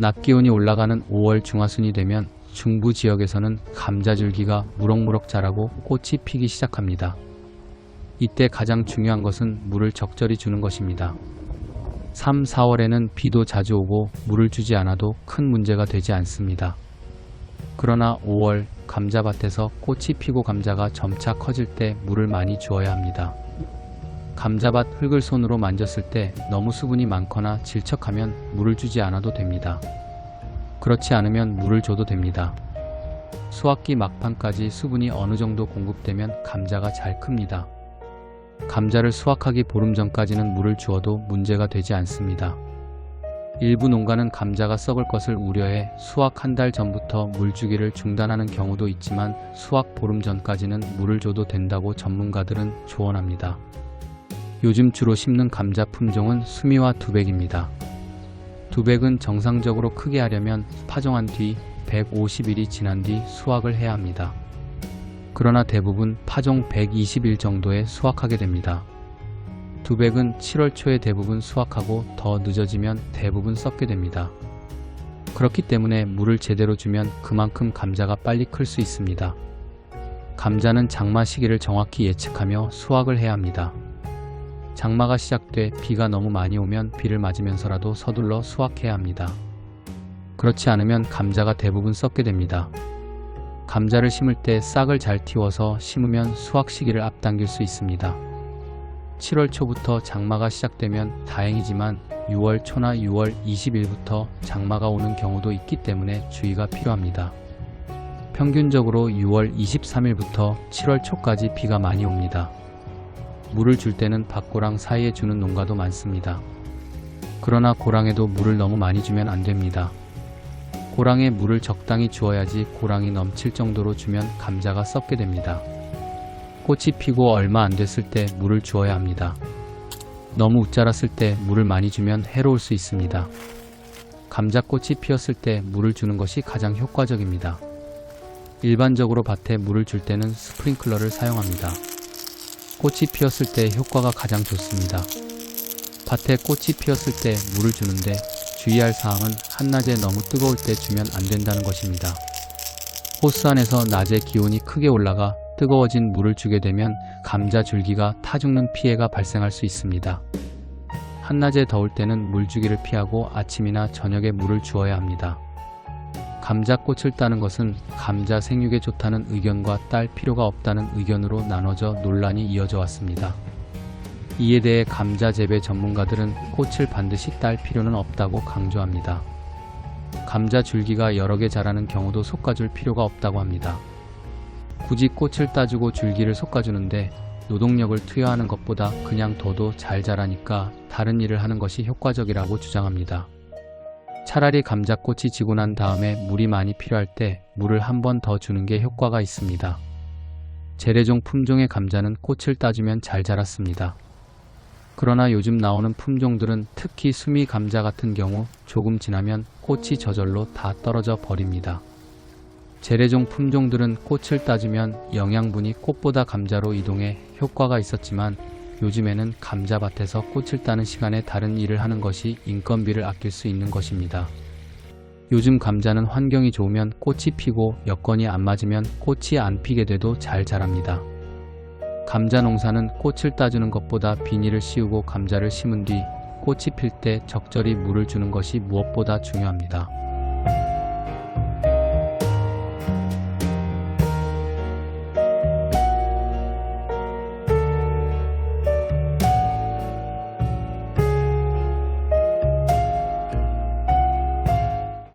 낮 기온이 올라가는 5월 중하순이 되면 중부 지역에서는 감자줄기가 무럭무럭 자라고 꽃이 피기 시작합니다. 이때 가장 중요한 것은 물을 적절히 주는 것입니다. 3, 4월에는 비도 자주 오고 물을 주지 않아도 큰 문제가 되지 않습니다. 그러나 5월 감자밭에서 꽃이 피고 감자가 점차 커질 때 물을 많이 주어야 합니다. 감자밭 흙을 손으로 만졌을 때 너무 수분이 많거나 질척하면 물을 주지 않아도 됩니다. 그렇지 않으면 물을 줘도 됩니다. 수확기 막판까지 수분이 어느 정도 공급되면 감자가 잘 큽니다. 감자를 수확하기 보름 전까지는 물을 주어도 문제가 되지 않습니다. 일부 농가는 감자가 썩을 것을 우려해 수확 한 달 전부터 물 주기를 중단하는 경우도 있지만 수확 보름 전까지는 물을 줘도 된다고 전문가들은 조언합니다. 요즘 주로 심는 감자 품종은 수미와 두백입니다. 두백은 정상적으로 크게 하려면 파종한 뒤 150일이 지난 뒤 수확을 해야 합니다. 그러나 대부분 파종 120일 정도에 수확하게 됩니다. 두백은 7월 초에 대부분 수확하고 더 늦어지면 대부분 썩게 됩니다. 그렇기 때문에 물을 제대로 주면 그만큼 감자가 빨리 클 수 있습니다. 감자는 장마 시기를 정확히 예측하며 수확을 해야 합니다. 장마가 시작돼 비가 너무 많이 오면 비를 맞으면서라도 서둘러 수확해야 합니다. 그렇지 않으면 감자가 대부분 썩게 됩니다. 감자를 심을 때 싹을 잘 틔워서 심으면 수확 시기를 앞당길 수 있습니다. 7월 초부터 장마가 시작되면 다행이지만 6월 초나 6월 20일부터 장마가 오는 경우도 있기 때문에 주의가 필요합니다. 평균적으로 6월 23일부터 7월 초까지 비가 많이 옵니다. 물을 줄 때는 밭고랑 사이에 주는 농가도 많습니다. 그러나 고랑에도 물을 너무 많이 주면 안 됩니다. 고랑에 물을 적당히 주어야지 고랑이 넘칠 정도로 주면 감자가 썩게 됩니다. 꽃이 피고 얼마 안 됐을 때 물을 주어야 합니다. 너무 웃자랐을 때 물을 많이 주면 해로울 수 있습니다. 감자꽃이 피었을 때 물을 주는 것이 가장 효과적입니다. 일반적으로 밭에 물을 줄 때는 스프링클러를 사용합니다. 꽃이 피었을 때 효과가 가장 좋습니다. 밭에 꽃이 피었을 때 물을 주는데 주의할 사항은 한낮에 너무 뜨거울 때 주면 안 된다는 것입니다. 호스 안에서 낮에 기온이 크게 올라가 뜨거워진 물을 주게 되면 감자 줄기가 타 죽는 피해가 발생할 수 있습니다. 한낮에 더울 때는 물 주기를 피하고 아침이나 저녁에 물을 주어야 합니다. 감자꽃을 따는 것은 감자 생육에 좋다는 의견과 딸 필요가 없다는 의견으로 나눠져 논란이 이어져 왔습니다. 이에 대해 감자 재배 전문가들은 꽃을 반드시 딸 필요는 없다고 강조합니다. 감자 줄기가 여러 개 자라는 경우도 솎아줄 필요가 없다고 합니다. 굳이 꽃을 따주고 줄기를 솎아주는데 노동력을 투여하는 것보다 그냥 둬도 잘 자라니까 다른 일을 하는 것이 효과적이라고 주장합니다. 차라리 감자꽃이 지고 난 다음에 물이 많이 필요할 때 물을 한 번 더 주는 게 효과가 있습니다. 재래종 품종의 감자는 꽃을 따주면 잘 자랐습니다. 그러나 요즘 나오는 품종들은 특히 수미 감자 같은 경우 조금 지나면 꽃이 저절로 다 떨어져 버립니다. 재래종 품종들은 꽃을 따주면 영양분이 꽃보다 감자로 이동해 효과가 있었지만 요즘에는 감자밭에서 꽃을 따는 시간에 다른 일을 하는 것이 인건비를 아낄 수 있는 것입니다. 요즘 감자는 환경이 좋으면 꽃이 피고 여건이 안 맞으면 꽃이 안 피게 돼도 잘 자랍니다. 감자 농사는 꽃을 따주는 것보다 비닐을 씌우고 감자를 심은 뒤 꽃이 필 때 적절히 물을 주는 것이 무엇보다 중요합니다.